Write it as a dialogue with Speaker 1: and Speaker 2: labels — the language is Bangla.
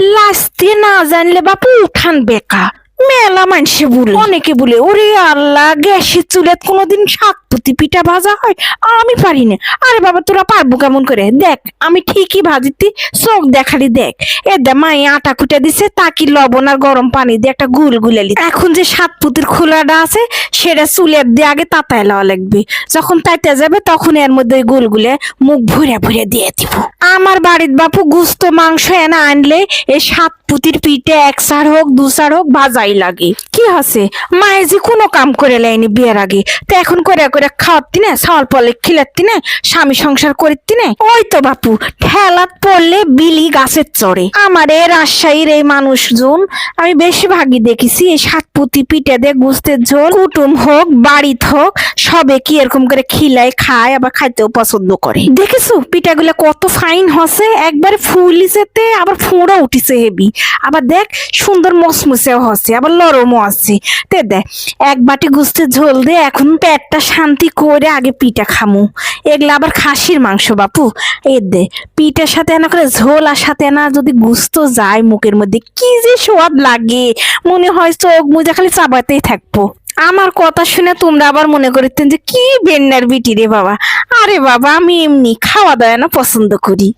Speaker 1: লাস্তে না জানলে বাপু উঠান বেকা। মেলা মানুষে বলে। অনেকে বলে, ওরে আল্লাহ, গ্যাসের চুলেত কোনোদিন শাকপুতি পিঠা ভাজা হয়? আমি পারি না। আরে বাবা, তোরা পারব কেমন করে? দেখ, আমি ঠিকই ভাজিতি চোখ দেখালি দেখ। এ দে মাই আটা কুটে দিছে, তাকি লবণ আর গরম পানি দিয়ে একটা গুল গুলালি এখন যে সাত পুতির খোলাটা আছে, সেটা চুলের দিয়ে আগে তাতায় লওয়া লাগবে। যখন তাইতে যাবে, তখন এর মধ্যে ওই গুল গুলে মুখ ভরে ভরে দিয়ে দিব। আমার বাড়ির বাপু গুস্ত মাংস এনে আনলে এই সাত পুতির পিঠে এক সার হোক, দু সার হোক ভাজাই লাগে। কি হসে মায়ে যে কোনো কাম করে লাইনি বিয়ের আগে। তো এখন করে করে খাওয়াতি না সাল পলে খিলাতি না, স্বামী সংসার করিতি না। ওই তো বাপু, ঠেলাত পড়লে বিলি গাছের চড়ে আমার এই রাজশাহীর এই মানুষজন, আমি বেশিরভাগই দেখেছি, এই সাত পুতি পিঠে দিয়ে গুস্তের ঝোল, কুটুম হোক, বাড়িত হোক, সবে কি এরকম করে খিলায় খায়, আবার খাইতেও পছন্দ করে। দেখেছ? পিঠাগুলো কত ফাইন হসে, একবারে ফুলিছেতে আবার ফুঁড়ো উঠিছে হেবি। আবার দেখ সুন্দর মসমুসেও হসে আবার লরমও আছে। তে দেখ, এক বাটি গুস্তের ঝোল দিয়ে এখন পেটটা শান্তি করে আগে পিঠা খামু। এগুলো আবার খাসির মাংস বাপু। এ দে, পিঠের সাথে এনা করে ঝোল আর সাথে না যদি গুস্ত যায় মুখের মধ্যে, কি যে স্বাদ লাগে। মনে হয় চোখ মুজা খালি চাবাতেই থাকব। আমার কথা শুনে তোমরা আবার মনে করতেন যে, কি বেন্নার বিটি রে বাবা। আরে বাবা, আমি এমনি খাওয়া দাওয়া না পছন্দ করি।